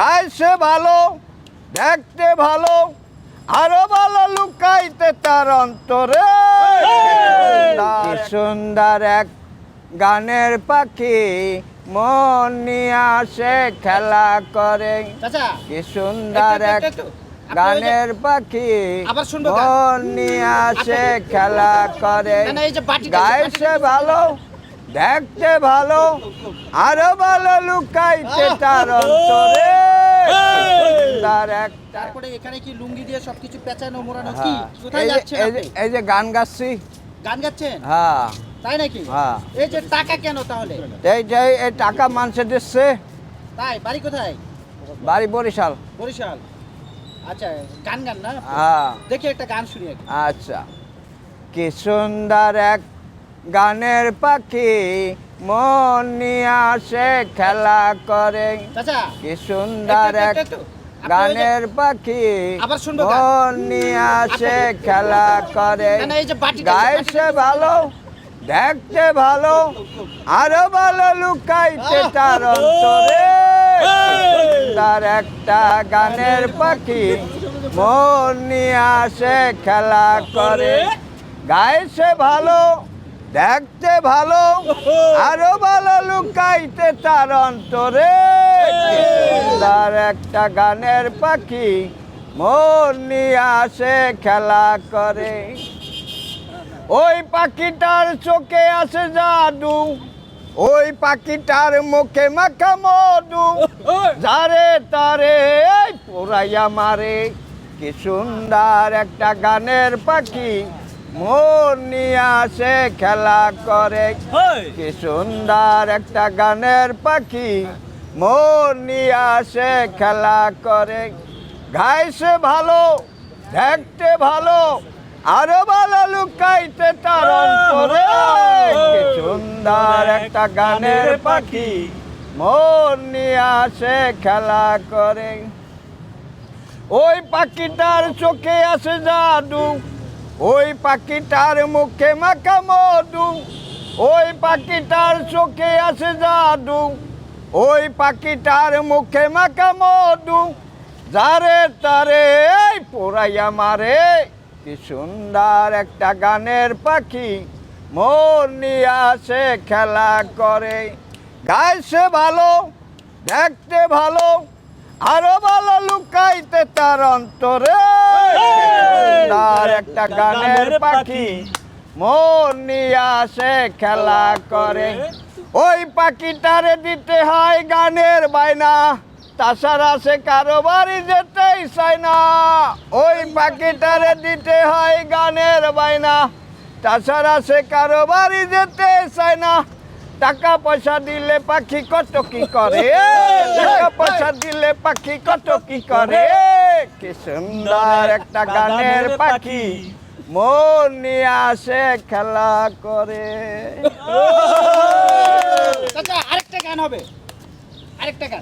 গাইছে ভালো দেখতে ভালো আরও ভালো লুকাইতে তার অন্তরে। সুন্দর এক গানের পাখি মন নিয়ে আসে খেলা করে। কি সুন্দর এক গানের পাখি। মন নিয়ে আসে খেলা করে। গাইছে ভালো দেখতে ভালো আরও ভালো লুকাইতে তার অন্তরে। সুন্দর একটা তারপরে এখানে কি লুঙ্গি দিয়ে সবকিছু পেঁচানো মোড়ানো কি? হ্যাঁ। কোথায় যাচ্ছেন এই যে গান গাচ্ছি। গান গাচ্ছেন? হ্যাঁ। তাই নাকি? হ্যাঁ। এই যে টাকা কেন তাহলে? এই যে এই টাকা মানুষে দিচ্ছে। তাই? বাড়ি কোথায়? বাড়ি বরিশাল। বরিশাল। আচ্ছা গান গান না? হ্যাঁ। দেখি একটা গান শুনি আচ্ছা। কি সুন্দর এক গানের পাখি মন নিয়ে আসে খেলা করে। কি সুন্দর একটু, এক গানের পাখি। মন নিয়ে আসে খেলা করে। গাইছে ভালো দেখতে ভালো আরও ভালো লুকাইতে তার অন্তরে। সুন্দর একটা গানের পাখি। মন নিয়ে আসে খেলা করে। গাইছে ভালো দেখতে ভালো, আরও ভালো লুকাইতে তার অন্তরে। সুন্দর একটা গানের পাখি মন নিয়ে আসে, খেলা করে। ওই পাখিটার চোখে আছে জাদু, ওই পাখিটার মুখে মাখা মধু, যারে তারে পোড়াইয়া মারে। কি সুন্দর একটা গানের পাখি মন নিয়ে আসে খেলা করে। কি সুন্দর একটা গানের পাখি। মন নিয়ে আসে খেলা করে। গাইছে ভালো দেখতে ভালো আরও ভালো লুকাইতে তার অন্তরে কি সুন্দর একটা গানের পাখি। মন নিয়ে আসে খেলা করে। ওই পাখিটার চোখে আছে জাদু। ওই পাখিটার মুখে মাখা মধু, ওই পাখিটার চোখে আছে জাদু, ওই পাখিটার মুখে মাখা মধু, যারে তারে এই পোড়াইয়া মারে। কি সুন্দর একটা গানের পাখি, মন নিয়ে আসে খেলা করে। গাইছে ভালো, দেখতে ভালো, আরও ভালো লুকাইতে তার অন্তরে। সুন্দর একটা গানের পাখি। মন নিয়ে আসে খেলা করে। ওই পাখিটারে দিতে হয় গানের বাইনা তাছাড়া সে কারও বাড়ি যেতেই চায় না। ওই পাখিটারে দিতে হয় গানের বাইনা তাছাড়া সে কারও বাড়ি যেতে চায় না। টাকা পয়সা দিলে পাখি কত কি করে? টাকা পয়সা দিলে পাখি কত কি করে? কি সুন্দর একটা গানের পাখি। মন নিয়ে আসে খেলা করে। আরেকটা গান হবে। আরেকটা গান।